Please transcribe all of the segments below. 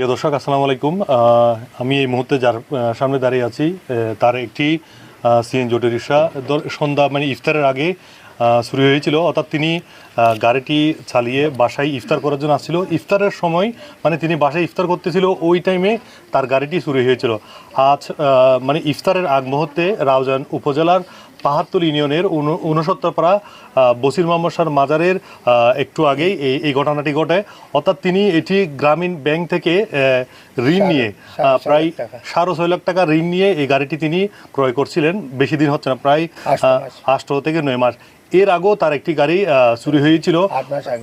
প্রিয় দর্শক, আসসালামু আলাইকুম। আমি এই মুহূর্তে যার সামনে দাঁড়িয়ে আছি তার একটি সিএনজি অটো রিক্সা। সন্ধ্যা মানে ইফতারের আগে চুরি হয়েছিল। অর্থাৎ তিনি গাড়িটি চালিয়ে বাসায় ইফতার করার জন্য আসছিল। ইফতারের সময় মানে তিনি বাসায় ইফতার করতেছিল, ওই টাইমে তার গাড়িটি চুরি হয়েছিল। আজ মানে ইফতারের আগ মুহূর্তে রাউজান উপজেলার পাহাড়তল ইউনিয়নের উন- ঊনসত্তরপাড়া বসির মোহাম্মদ শাহর মাজারের একটু আগেই এই এই ঘটনাটি ঘটে। অর্থাৎ তিনি এটি গ্রামীণ ব্যাংক থেকে ঋণ নিয়ে প্রায় সাড়ে ছয় লাখ টাকা ঋণ নিয়ে এই গাড়িটি তিনি ক্রয় করছিলেন। বেশি দিন হচ্ছে না প্রায় আষ্ট থেকে নয় মাস। এর আগেও তার একটি গাড়ি চুরি হয়েছিল।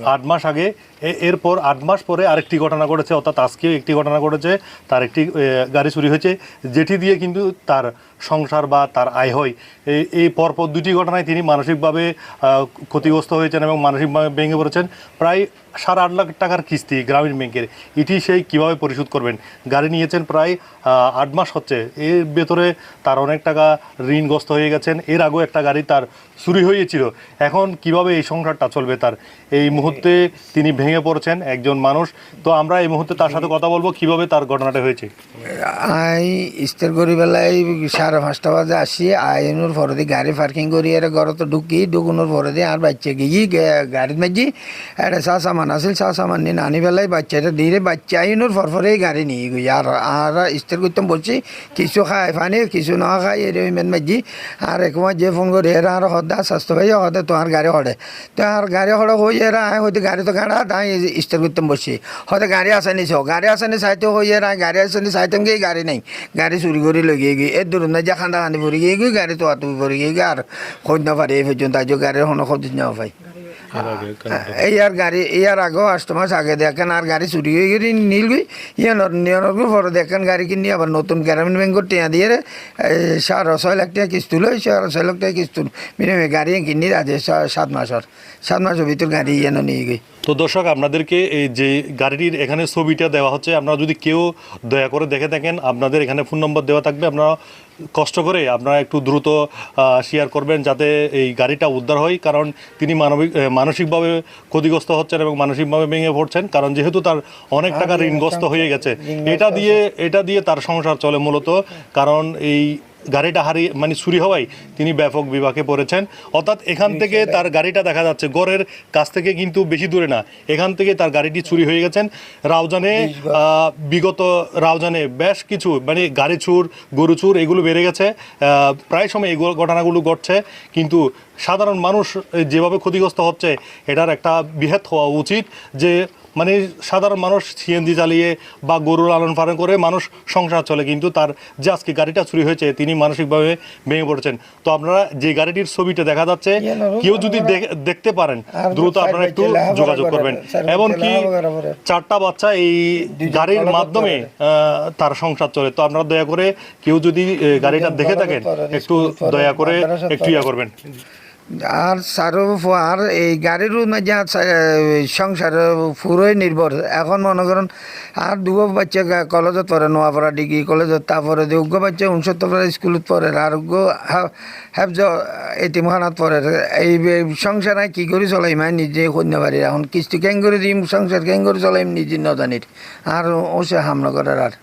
আট মাস আগে। এরপর আট মাস পরে আরেকটি ঘটনা ঘটেছে। অর্থাৎ আজকেও একটি ঘটনা ঘটেছে। তার একটি গাড়ি চুরি হয়েছে। যেটি দিয়ে কিন্তু তার সংসার বা তার আয় হয়। এই পরপর দুটি ঘটনায় তিনি মানসিকভাবে ক্ষতিগ্রস্ত হয়েছেন এবং মানসিকভাবে ভেঙে পড়েছেন। প্রায় সাড়ে আট লাখ টাকার কিস্তি গ্রামীণ ব্যাংকের। এটি সেই কীভাবে পরিশোধ করবেন? গাড়ি নিয়েছেন প্রায় আট মাস হচ্ছে। এর ভেতরে তার অনেক টাকা ঋণগ্রস্ত হয়ে গেছেন। এর আগেও একটা গাড়ি তার চুরি হয়েছিল। এখন কীভাবে এই সংসারটা চলবে তার? এই মুহূর্তে তিনি ভেঙে পড়েছেন একজন মানুষ। তো আমরা এই মুহূর্তে তার সাথে কথা বলব, কীভাবে তার ঘটনাটা হয়েছে? আই, ইস্তের করি বেলায় সাড়ে পাঁচটা বাজে আসি, আইনুর পরে দিয়ে গাড়ি পার্কিং করি, এর ঘরত ঢুকি, ঢুকুনোর পরে দিয়ে আর বাচ্চা গিয়ে গাড়িত মাঝি একটা চা সামান আছিল, চা সামান নিয়ে নানি বেলায় বাচ্চাটা দিয়ে বাচ্চা আইনুর পর পরে গাড়ি নিয়ে গই। আর আর ইস্তের করতাম বলছি, কিছু খায় পানি, কিছু না খায় এর ইমেন মাঝি আর একমাস যে ফোন করি, এরা আর হদা স্বাস্থ্য ভাই হদে তো আর গাড়ি হড়ে তো আর গাড়ি হড়ে হই, এরা আয় হয়তো গাড়ি তো গাড়া, তাই ইস্তের করতাম বসছি হয়তো গাড়ি আসেনি ছ গাড়ি আসেনি চাইতে হই, এরা গাড়ি আসেনি চাইতাম গিয়ে গাড়ি নাই। গাড়ি চুরি করে লগে গিয়ে এর দূর না যা খান্দা খান্দি পড়ে গিয়ে গাড়ি তো আতু পড়ে গিয়ে আর খোঁজ না পারে এই পর্যন্ত আজ গাড়ির কোনো খোঁজ না পাই এই আর গাড়ি এই আর আগেও আষ্ট মাস আগে দেখেন আর গাড়ি চুরি হয়ে গেলে নীল গই ইয়ানোর নিয়নোর পরে দেখেন গাড়ি কিনে আবার নতুন গ্রামীণ ব্যাংকের টিয়া দিয়ে সাড়ে ছয় লাখ টাকা কিস্তি লই সাড়ে ছয় লাখ টাকা কিস্তি। মিনিমাম গাড়ি কিনি আজ সাত মাসের সাত মাসের ভিতর গাড়ি ইয়ানো নিয়ে গই তো দর্শক আপনাদেরকে এই যে গাড়িটির এখানে ছবিটা দেওয়া হচ্ছে আপনারা যদি কেউ দয়া করে দেখে থাকেন আপনাদের এখানে ফোন নম্বর দেওয়া থাকবে আপনারা কষ্ট করে আপনারা একটু দ্রুত শেয়ার করবেন যাতে এই গাড়িটা উদ্ধার হয় কারণ তিনি মানবিক মানসিকভাবে ক্ষতিগ্রস্ত হচ্ছেন এবং মানসিকভাবে ভেঙে পড়ছেন কারণ যেহেতু তার অনেক টাকা ঋণগ্রস্ত হয়ে গেছে। এটা দিয়ে এটা দিয়ে তার সংসার চলে মূলত কারণ এই গাড়িটা হারিয়ে মানে চুরি হওয়ায় তিনি ব্যাপক বিভাগে পড়েছেন। অর্থাৎ এখান থেকে তার গাড়িটা দেখা যাচ্ছে গড়ের কাছ থেকে কিন্তু বেশি দূরে না। এখান থেকে তার গাড়িটি চুরি হয়ে গেছেন। রাউজানে বিগত রাউজানে বেশ কিছু মানে গাড়ি চুর গরু চুর এগুলো বেড়ে গেছে। প্রায় সময় এই ঘটনাগুলো ঘটছে। কিন্তু সাধারণ মানুষ যেভাবে ক্ষতিগ্রস্ত হচ্ছে এটার একটা বৃহৎ হওয়া উচিত যে মানে সাধারণ মানুষ সিএনজি চালিয়ে বা গরু লালন পালন করে মানুষ সংসার চলে কিন্তু তার যে আজকে গাড়িটা চুরি হয়েছে তিনি মানসিকভাবে ভেঙে পড়েছেন। তো আপনারা যে গাড়িটির ছবিটা দেখা যাচ্ছে কেউ যদি দেখ- দেখতে পারেন দ্রুত আপনারা একটু যোগাযোগ করবেন। এমনকি চারটা বাচ্চা এই গাড়ির মাধ্যমে তার সংসার চলে। তো আপনারা দয়া করে কেউ যদি গাড়িটা দেখে থাকেন একটু দয়া করে একটু ইয়া করবেন। আর সারো আর এই গাড়ির মাঝে সংসার পুরোই নির্ভর। এখন মনে করেন, আর দুগো বাচ্চা কলেজত পড়ে, নোয়াপাড়া ডিগ্রি কলেজত, তারপরে দুগ্গ বাচ্চা উনসত্তর স্কুলত পড়ে, আর হেফজ এতিমখানাত পড়ে। এই সংসার কি করে চলাইম আর নিজে পারি এখন কিস্তি কেন করে দিম, সংসার কেন করে চলাইম নিজে নজানির আর ওসে হামলা করার আর।